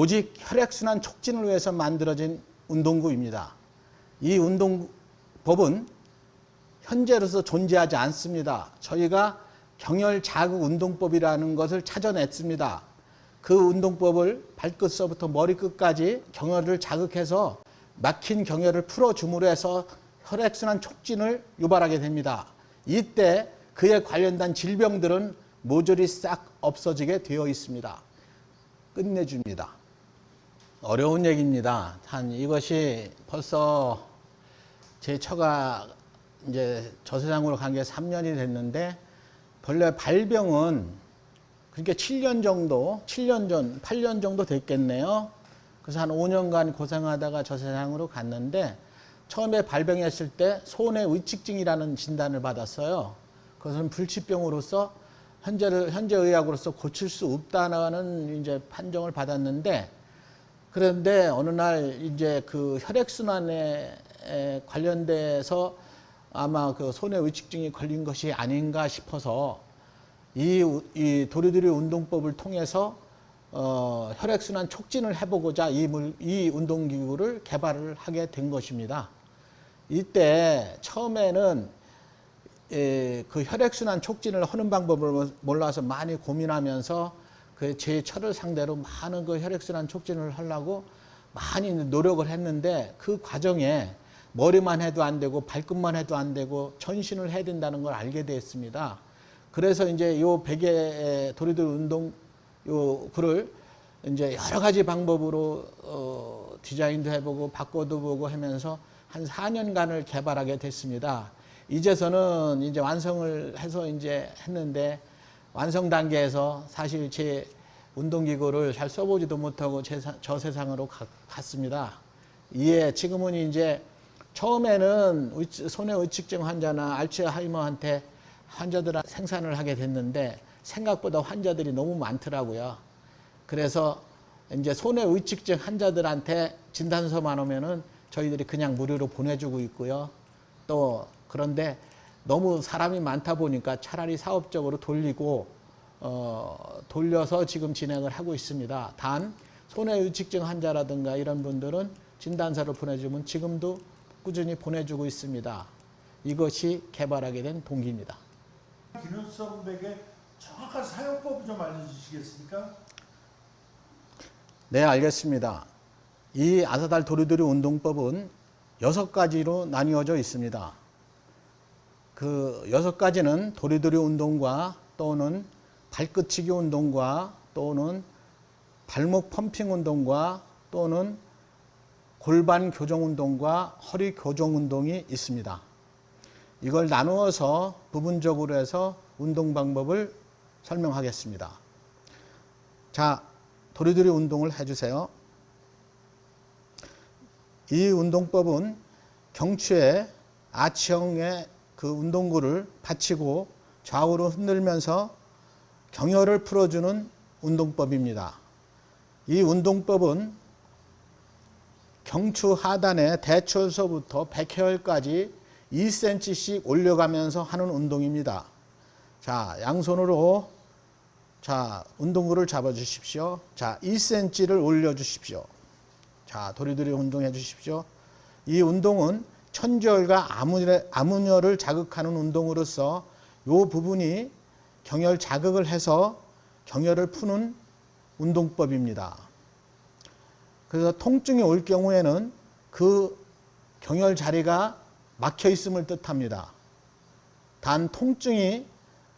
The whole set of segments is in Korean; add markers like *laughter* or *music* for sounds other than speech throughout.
오직 혈액순환 촉진을 위해서 만들어진 운동구입니다. 이 운동법은 현재로서 존재하지 않습니다. 저희가 경혈 자극 운동법이라는 것을 찾아냈습니다. 그 운동법을 발끝서부터 머리끝까지 경혈을 자극해서 막힌 경혈을 풀어줌으로 해서 혈액순환 촉진을 유발하게 됩니다. 이때 그에 관련된 질병들은 모조리 싹 없어지게 되어 있습니다. 끝내줍니다. 어려운 얘기입니다. 한 이것이 벌써 제 처가 이제 저 세상으로 간 게 3년이 됐는데 본래 발병은 그러니까 7년 정도, 7년 전, 8년 정도 됐겠네요. 그래서 한 5년간 고생하다가 저 세상으로 갔는데 처음에 발병했을 때 손의 의칙증이라는 진단을 받았어요. 그것은 불치병으로서 현재를 현재 의학으로서 고칠 수 없다는 이제 판정을 받았는데 그런데 어느 날 이제 그 혈액순환에 에 관련돼서 아마 그 손의 의칙증이 걸린 것이 아닌가 싶어서 이, 우- 이 도리도리 운동법을 통해서 어, 혈액순환 촉진을 해보고자 이, 물, 이 운동기구를 개발을 하게 된 것입니다. 이때 처음에는 에, 그 혈액순환 촉진을 하는 방법을 몰라서 많이 고민하면서 그제 철을 상대로 많은 그 혈액순환 촉진을 하려고 많이 노력을 했는데 그 과정에 머리만 해도 안 되고 발끝만 해도 안 되고 전신을 해야 된다는 걸 알게 됐습니다. 그래서 이제 요 베개 도리도리 운동 요 글을 이제 여러 가지 방법으로 어, 디자인도 해보고 바꿔도 보고 하면서 한 4년간을 개발하게 됐습니다. 이제서는 이제 완성을 해서 이제 했는데 완성 단계에서 사실 제 운동기구를 잘 써보지도 못하고 저 세상으로 가- 갔습니다. 이에 지금은 이제 처음에는 손의 의측증 환자나 알츠하이머한테 환자들 생산을 하게 됐는데 생각보다 환자들이 너무 많더라고요. 그래서 이제 손의 의측증 환자들한테 진단서만 오면은 저희들이 그냥 무료로 보내주고 있고요. 또 그런데 너무 사람이 많다 보니까 차라리 사업적으로 돌리고 어, 돌려서 지금 진행을 하고 있습니다. 단 손의 의측증 환자라든가 이런 분들은 진단서를 보내주면 지금도 꾸준히 보내주고 있습니다. 이것이 개발하게 된 동기입니다. 기능성 베개 정확한 사용법 좀 알려주시겠습니까? 네, 알겠습니다. 이 아사달 도리도리 운동법은 여섯 가지로 나뉘어져 있습니다. 그 여섯 가지는 도리도리 운동과 또는 발끝치기 운동과 또는 발목 펌핑 운동과 또는 골반 교정 운동과 허리 교정 운동이 있습니다. 이걸 나누어서 부분적으로 해서 운동 방법을 설명하겠습니다. 자, 도리도리 운동을 해주세요. 이 운동법은 경추에 아치형의 그 운동구를 받치고 좌우로 흔들면서 경혈을 풀어주는 운동법입니다. 이 운동법은 경추 하단의 대철서부터 백혈까지 2cm씩 올려가면서 하는 운동입니다. 자, 양손으로 자, 운동구를 잡아 주십시오. 자, 2cm를 올려 주십시오. 자, 도리도리 운동해 주십시오. 이 운동은 천지혈과 암흑- 암흑혈을 자극하는 운동으로서 이 부분이 경혈 자극을 해서 경혈을 푸는 운동법입니다. 그래서 통증이 올 경우에는 그 경혈 자리가 막혀 있음을 뜻합니다. 단 통증이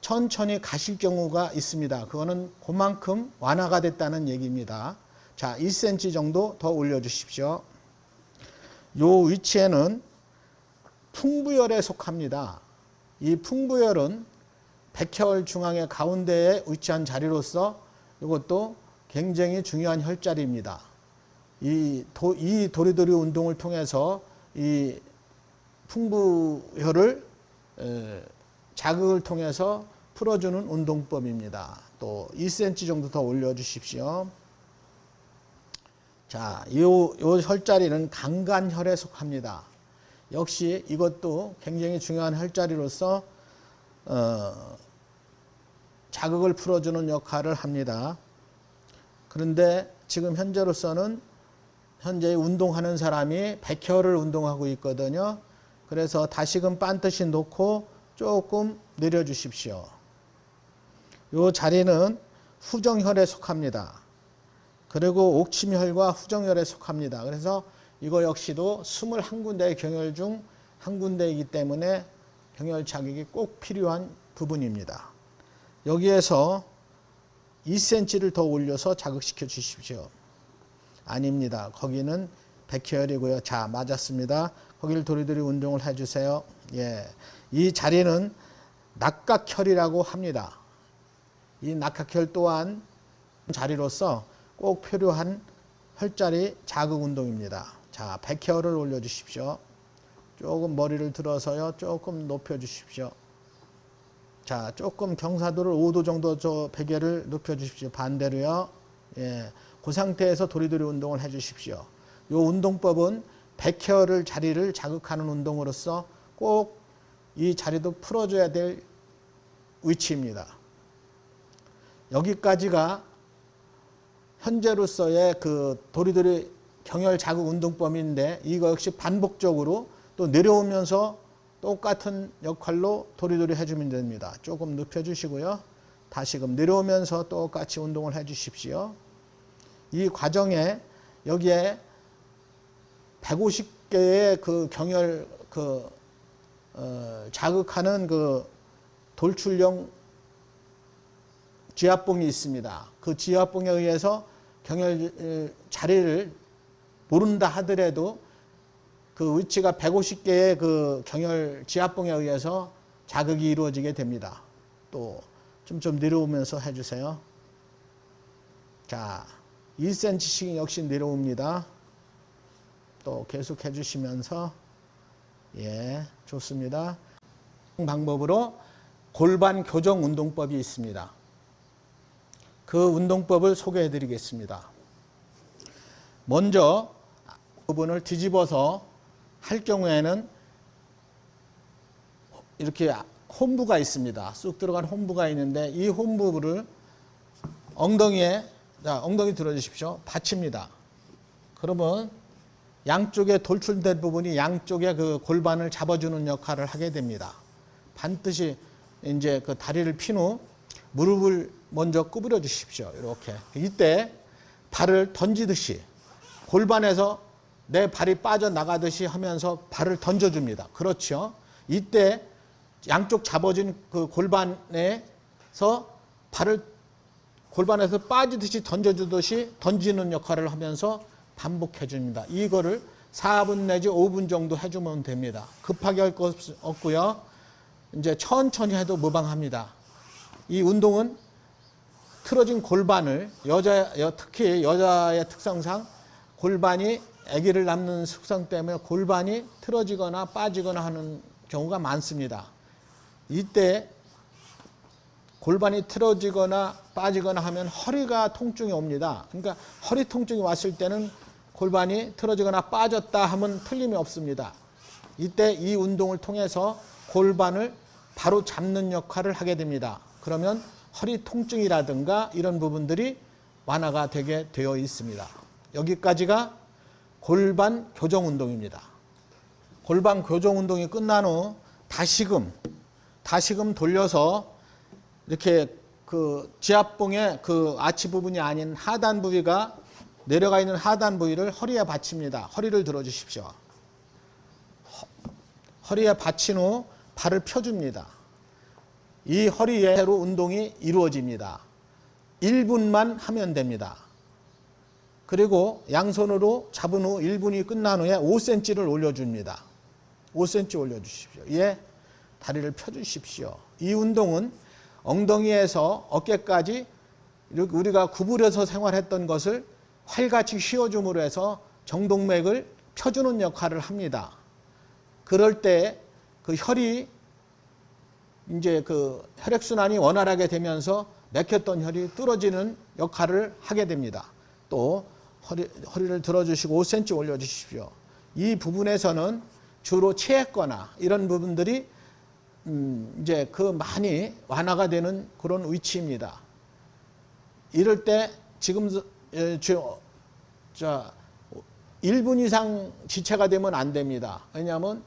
천천히 가실 경우가 있습니다. 그거는 그만큼 완화가 됐다는 얘기입니다. 자, 1cm 정도 더 올려 주십시오. 요 위치에는 풍부열에 속합니다. 이 풍부열은 백혈 중앙의 가운데에 위치한 자리로서 이것도 굉장히 중요한 혈자리입니다. 이, 도, 이 도리도리 운동을 통해서 이 풍부혈을 에, 자극을 통해서 풀어주는 운동법입니다. 또 2cm 정도 더 올려주십시오. 자, 이, 요 혈자리는 강간혈에 속합니다. 역시 이것도 굉장히 중요한 혈자리로서 어, 자극을 풀어주는 역할을 합니다. 그런데 지금 현재로서는 현재 운동하는 사람이 100혈을 운동하고 있거든요. 그래서 다시금 반드시 놓고 조금 내려주십시오. 이 자리는 후정혈에 속합니다. 그리고 옥침혈과 후정혈에 속합니다. 그래서 이거 역시도 21군데의 경혈 중한 군데이기 때문에 경혈 자격이 꼭 필요한 부분입니다. 여기에서 2cm를 더 올려서 자극시켜 주십시오. 아닙니다. 거기는 백혈이고요. 자, 맞았습니다. 거기를 도리도리 운동을 해주세요. 예. 이 자리는 낙각혈이라고 합니다. 이 낙각혈 또한 자리로서 꼭 필요한 혈자리 자극 운동입니다. 자, 백혈을 올려주십시오. 조금 머리를 들어서요. 조금 높여주십시오. 자, 조금 경사도를 5도 정도 저 베개를 높여주십시오. 반대로요. 예. 그 상태에서 도리도리 운동을 해주십시오. 이 운동법은 백혈을 자리를 자극하는 운동으로서 꼭 이 자리도 풀어줘야 될 위치입니다. 여기까지가 현재로서의 그 도리도리 경혈 자극 운동법인데 이거 역시 반복적으로 또 내려오면서 똑같은 역할로 도리도리 해주면 됩니다. 조금 눕혀주시고요. 다시금 내려오면서 똑같이 운동을 해주십시오. 이 과정에 여기에 150개의 그 경혈 그 어, 자극하는 그 돌출형 지압봉이 있습니다. 그 지압봉에 의해서 경혈 자리를 모른다 하더라도 그 위치가 150개의 그 경혈 지압봉에 의해서 자극이 이루어지게 됩니다. 또 좀 좀 내려오면서 해주세요. 자, 1cm씩 역시 내려옵니다. 또 계속 해주시면서 예, 좋습니다. 방법으로 골반 교정 운동법이 있습니다. 그 운동법을 소개해 드리겠습니다. 먼저 부분을 뒤집어서 할 경우에는 이렇게 홈부가 있습니다. 쑥 들어간 홈부가 있는데 이 홈부를 엉덩이에 자, 엉덩이 들어주십시오. 받칩니다. 그러면 양쪽에 돌출된 부분이 양쪽에 그 골반을 잡아주는 역할을 하게 됩니다. 반드시 이제 그 다리를 핀 후 무릎을 먼저 구부려 주십시오. 이렇게. 이때 발을 던지듯이 골반에서 내 발이 빠져나가듯이 하면서 발을 던져줍니다. 그렇죠. 이때 양쪽 잡아진 그 골반에서 발을 골반에서 빠지듯이 던져주듯이 던지는 역할을 하면서 반복해 줍니다. 이거를 4분 내지 5분 정도 해주면 됩니다. 급하게 할 것 없고요. 이제 천천히 해도 무방합니다. 이 운동은 틀어진 골반을 여자 특히 여자의 특성상 골반이 아기를 낳는 속성 때문에 골반이 틀어지거나 빠지거나 하는 경우가 많습니다. 이때 골반이 틀어지거나 빠지거나 하면 허리가 통증이 옵니다. 그러니까 허리 통증이 왔을 때는 골반이 틀어지거나 빠졌다 하면 틀림이 없습니다. 이때 이 운동을 통해서 골반을 바로 잡는 역할을 하게 됩니다. 그러면 허리 통증이라든가 이런 부분들이 완화가 되게 되어 있습니다. 여기까지가 골반 교정 운동입니다. 골반 교정 운동이 끝난 후 다시금 다시금 돌려서 이렇게 그 지압봉의 그 아치 부분이 아닌 하단 부위가 내려가 있는 하단 부위를 허리에 받칩니다. 허리를 들어 주십시오. 허 리에 받친 후 발을 펴줍니다. 이 허리에로 운동이 이루어집니다. 1분만 하면 됩니다. 그리고 양손으로 잡은 후 1분이 끝난 후에 5cm를 올려줍니다. 5cm 올려주십시오. 예, 다리를 펴주십시오. 이 운동은 엉덩이에서 어깨까지 우리가 구부려서 생활했던 것을 활같이 휘어줌으로 해서 정동맥을 펴주는 역할을 합니다. 그럴 때 그 혈이 이제 그 혈액순환이 원활하게 되면서 맥혔던 혈이 뚫어지는 역할을 하게 됩니다. 또 허리, 허리를 들어주시고 5cm 올려주십시오. 이 부분에서는 주로 체했거나 이런 부분들이 음 이제 그 많이 완화가 되는 그런 위치입니다. 이럴 때 지금 저자 1분 이상 지체가 되면 안 됩니다. 왜냐하면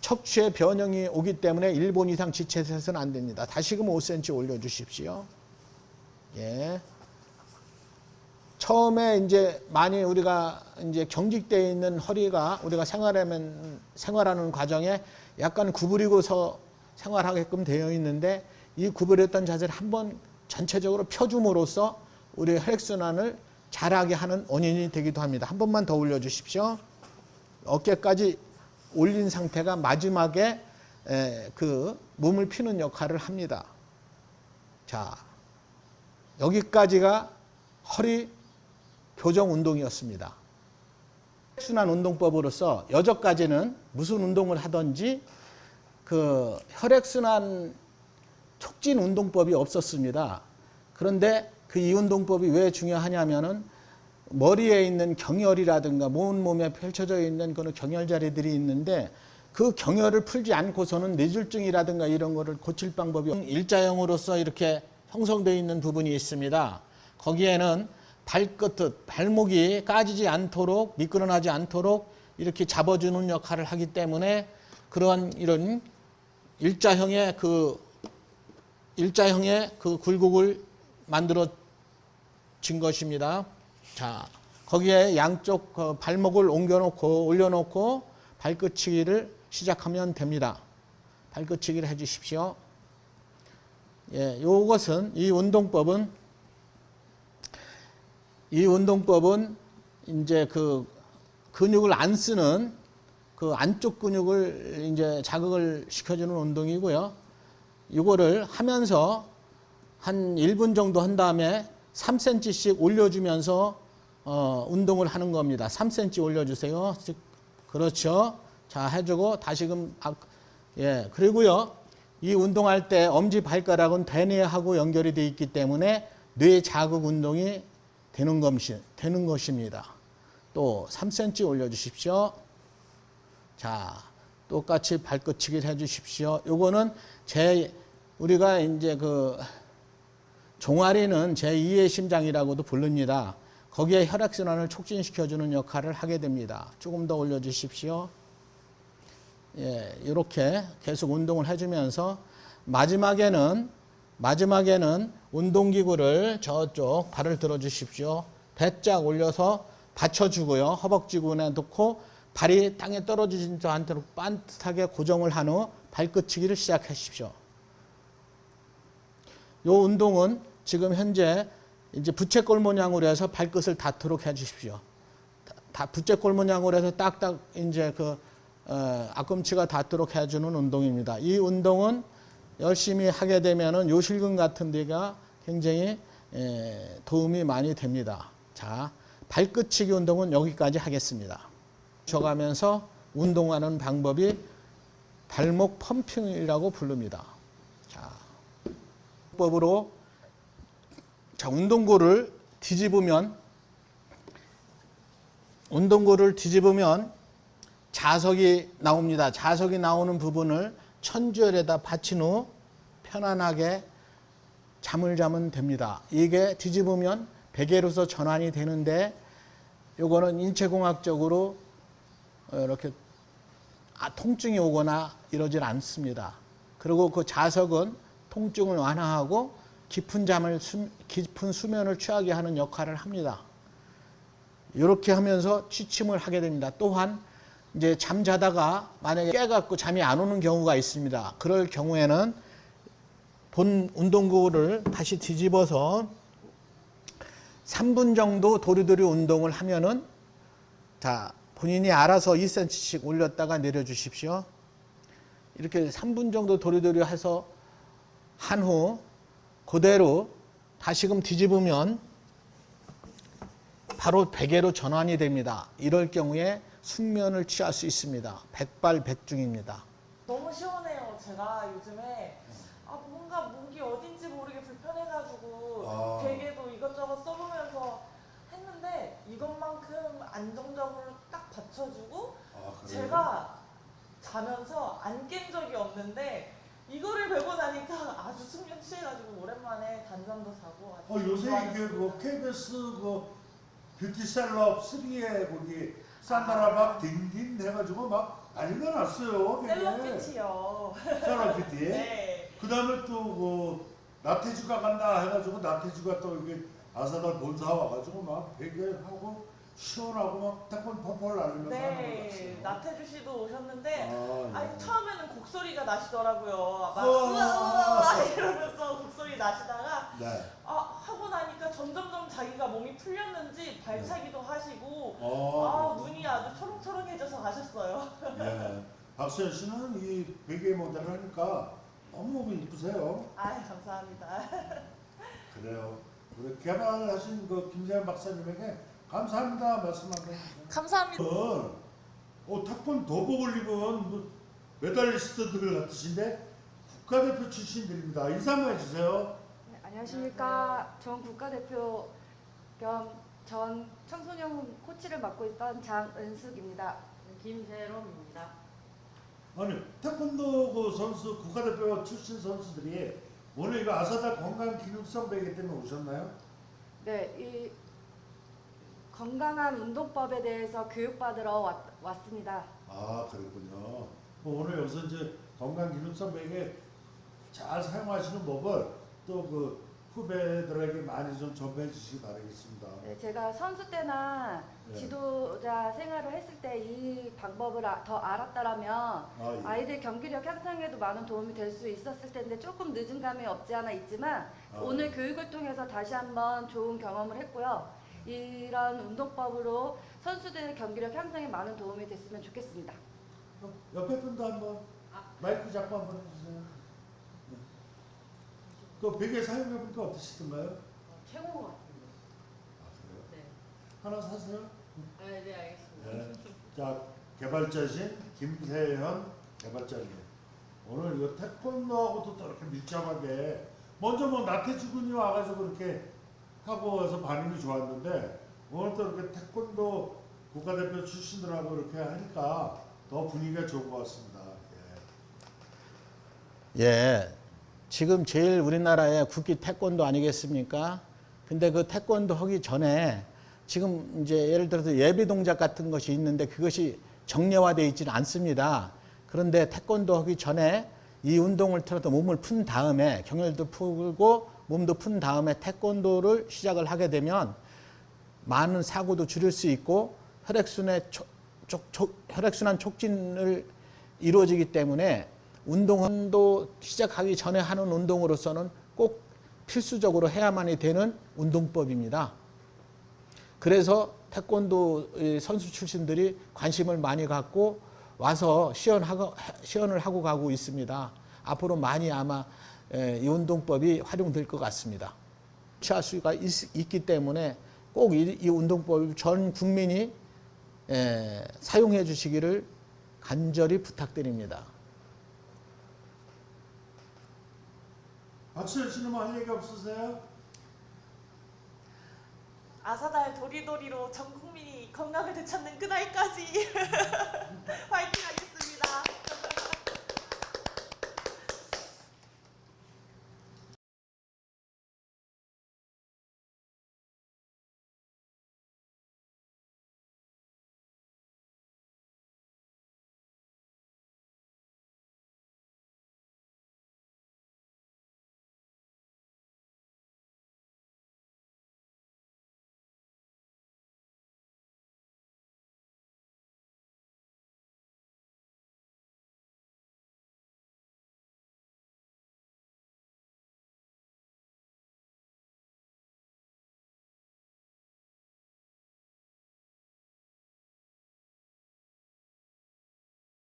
척추에 변형이 오기 때문에 1분 이상 지체해서는 안 됩니다. 다시금 5cm 올려주십시오. 예. 처음에 이제 많이 우리가 이제 경직되어 있는 허리가 우리가 생활하면 생활하는 과정에 약간 구부리고서 생활하게끔 되어 있는데 이 구부렸던 자세를 한번 전체적으로 펴줌으로써 우리 혈액순환을 잘하게 하는 원인이 되기도 합니다. 한 번만 더 올려주십시오. 어깨까지 올린 상태가 마지막에 에, 그 몸을 피는 역할을 합니다. 자, 여기까지가 허리 교정 운동이었습니다. 순환 운동법으로서 여전까지는 무슨 운동을 하든지 그 혈액순환 촉진 운동법이 없었습니다. 그런데 그 이 운동법이 왜 중요하냐면은 머리에 있는 경혈이라든가 온 몸에 펼쳐져 있는 그런 경혈 자리들이 있는데 그 경혈을 풀지 않고서는 뇌졸중이라든가 이런 거를 고칠 방법이 없- 일자형으로서 이렇게 형성되어 있는 부분이 있습니다. 거기에는 발끝, 발목이 까지지 않도록 미끄러나지 않도록 이렇게 잡아주는 역할을 하기 때문에 그러한 이런 일자형의 그 일자형의 그 굴곡을 만들어 진 것입니다. 자, 거기에 양쪽 그 발목을 옮겨놓고 올려놓고 발끝치기를 시작하면 됩니다. 발끝치기를 해주십시오. 예, 요것은 이 운동법은 이 운동법은 이제 그 근육을 안 쓰는 그 안쪽 근육을 이제 자극을 시켜주는 운동이고요. 이거를 하면서 한 1분 정도 한 다음에 3cm씩 올려주면서 어, 운동을 하는 겁니다. 3cm 올려주세요. 쓱. 그렇죠. 자, 해주고 다시금 아, 예 그리고요 이 운동할 때 엄지 발가락은 대뇌하고 연결이 되어 있기 때문에 뇌 자극 운동이 되는 것이 되는 것입니다. 또 3cm 올려주십시오. 자, 똑같이 발끝치기를 해주십시오. 요거는 제 우리가 이제 그 종아리는 제2의 심장이라고도 부릅니다. 거기에 혈액순환을 촉진시켜주는 역할을 하게 됩니다. 조금 더 올려주십시오. 예, 이렇게 계속 운동을 해주면서 마지막에는 마지막에는 운동기구를 저쪽 발을 들어주십시오. 배짝 올려서 받쳐주고요. 허벅지 군에 놓고 발이 땅에 떨어지지 않도록 반듯하게 고정을 한 후 발끝치기를 시작하십시오. 요 운동은 지금 현재 이제 부채꼴 모양으로 해서 발끝을 닿도록 해주십시오. 다- 다 부채꼴 모양으로 해서 딱딱 이제 그 어, 앞꿈치가 닿도록 해주는 운동입니다. 이 운동은 열심히 하게 되면은 요실금 같은 데가 굉장히 에, 도움이 많이 됩니다. 자, 발끝치기 운동은 여기까지 하겠습니다. 저가면서 운동하는 방법이 발목 펌핑이라고 부릅니다. 자, 법으로 자, 운동고를 뒤집으면 운동고를 뒤집으면 자석이 나옵니다. 자석이 나오는 부분을 천주열에다 받친 후 편안하게 잠을 자면 됩니다. 이게 뒤집으면 베개로서 전환이 되는데 요거는 인체공학적으로 어, 이렇게 아, 통증이 오거나 이러질 않습니다. 그리고 그 자석은 통증을 완화하고 깊은 잠을 수, 깊은 수면을 취하게 하는 역할을 합니다. 이렇게 하면서 취침을 하게 됩니다. 또한 이제 잠자다가 만약에 깨갖고 잠이 안 오는 경우가 있습니다. 그럴 경우에는 본 운동구를 다시 뒤집어서 3분 정도 도리도리 운동을 하면은 자 본인이 알아서 2cm씩 올렸다가 내려주십시오. 이렇게 3분 정도 도리도리 해서 한 후 그대로 다시금 뒤집으면 바로 베개로 전환이 됩니다. 이럴 경우에 숙면을 취할 수 있습니다. 백발백중입니다. 너무 시원해요. 제가 요즘에 아 뭔가 목이 어딘지 모르게 불편해가지고 아. 베개도 이것저것 써보면서 했는데 이것만큼 안정적으로 딱 받쳐주고 아, 제가 자면서 안 깬 적이 없는데 이거를 배고 나니까 아주 숙면 취해가지고 오랜만에 단잠도 자고 아주 어, 요새 좋아졌습니다. 이게 그 KBS 그 뷰티셀럽 3에 거기 산다라 막 딩딩 해가지고 막 난리가 났어요. 그게. 셀럽피치요. 셀럽피티. *laughs* 네. 그 다음에 또뭐 나태주가 간다 해가지고 나태주가 또 이게 아사달 본사 와가지고 막 베개하고 시원하고 막 태권 펄펄 날리면서 하는 거 네. 봤어요. 나태주 씨도 오셨는데 아, 아니 예. 처음에는 곡소리가 나시더라고요. 막 우와. 으아 이러면서 곡소리 나시다가 네. 아 하고 나니까 점점점 자기가 몸이 풀렸는지 발차기도 하시고 아 어, 눈이 아주 초롱초롱해져서 가셨어요. 예. 박수현 씨는 이 베개 모델을 하니까 너무 이쁘세요. 아 감사합니다. *laughs* 그래요. 우리 개발하신 그 김세현 박사님에게 감사합니다 말씀 한번 해주세요. 감사합니다. 어, 탁본 도복을 입은 뭐 메달리스트들 같으신데 국가대표 출신들입니다. 인사 한번 해주세요. 네, 안녕하십니까. 전 국가대표 겸 전 청소년 코치를 맡고 있던 장은숙입니다. 김세롬입니다. 아니 태권도 그 선수 국가대표 출신 선수들이 오늘 이거 아사다 건강 기능성 베개 때문에 오셨나요? 네, 이 건강한 운동법에 대해서 교육받으러 왔, 왔습니다. 아 그렇군요. 뭐 오늘 여기서 이제 건강 기능성 베개 잘 사용하시는 법을 또그 후배들에게 많이 좀 전파해 주시기 바라겠습니다. 네, 제가 선수 때나 네. 지도자 생활을 했을 때 이 방법을 아- 더 알았다라면 아, 예. 아이들 경기력 향상에도 많은 도움이 될 수 있었을 텐데 조금 늦은 감이 없지 않아 있지만 아. 오늘 교육을 통해서 다시 한번 좋은 경험을 했고요. 이런 운동법으로 선수들의 경기력 향상에 많은 도움이 됐으면 좋겠습니다. 어, 옆에 분도 한번 아. 마이크 잡고 한번 해주세요. 네. 그 베개 사용해 보니까 어떠시던가요? 어, 최고인 것 같은데. 아 그래요? 네. 하나 사세요. 아, 네, 알겠습니다. 네. 자 개발자신 김세현 개발자님 오늘 이거 태권도하고도 또 이렇게 밀접하게 먼저 뭐 나태주 군이 와가지고 이렇게 하고 와서 반응이 좋았는데 오늘 또 이렇게 태권도 국가대표 출신들하고 이렇게 하니까 더 분위기가 좋은 것 같습니다. 예. 예. 지금 제일 우리나라의 국기 태권도 아니겠습니까? 근데 그 태권도 하기 전에 지금 이제 예를 들어서 예비 동작 같은 것이 있는데 그것이 정례화되어 있지는 않습니다. 그런데 태권도 하기 전에 이 운동을 틀어서 몸을 푼 다음에 경혈도 풀고 몸도 푼 다음에 태권도를 시작을 하게 되면 많은 사고도 줄일 수 있고 혈액순환 촉, 촉, 촉, 혈액순환 촉진을 이루어지기 때문에 운동도 시작하기 전에 하는 운동으로서는 꼭 필수적으로 해야만이 되는 운동법입니다. 그래서 태권도 이 선수 출신들이 관심을 많이 갖고 와서 시연하고, 시연을 하고 가고 있습니다. 앞으로 많이 아마 에, 이 운동법이 활용될 것 같습니다. 취할 수가 있, 있기 때문에 꼭 이 운동법을 전 국민이 에, 사용해 주시기를 간절히 부탁드립니다. 박수현 씨는 뭐 할 얘기 없으세요? 아사달 도리도리로 전 국민이 건강을 되찾는 그날까지 *laughs* 화이팅하겠습니다.